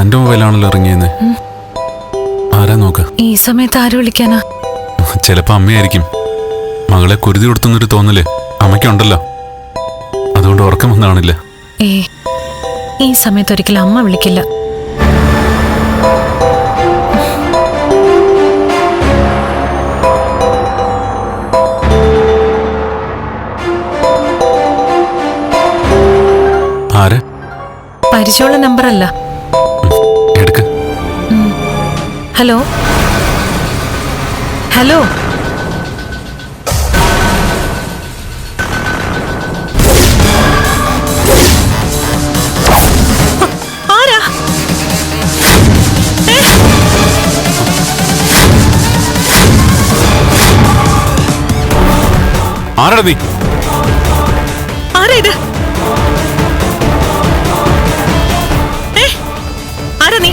തന്റെ മൊബൈലാണല്ലോ ഇറങ്ങിയെന്ന്. ആരാ നോക്ക? ഈ സമയത്ത് ആര് വിളിക്കാനാ? ചിലപ്പോ അമ്മയായിരിക്കും. മകളെ കുരുതി കൊടുത്തുന്നൊരു തോന്നൽ അമ്മയ്ക്കുണ്ടല്ലോ. അതുകൊണ്ട് ഉറക്കം വന്നാണില്ല ഏ ഈ സമയത്ത് ഒരിക്കലും അമ്മ വിളിക്കില്ല. ആരാ? പരിചയമുള്ള നമ്പറല്ല. ഹലോ? ഹലോ? ആരാ? ആരാടാ നീ? ആരാ ഇത്? ആരാ നീ?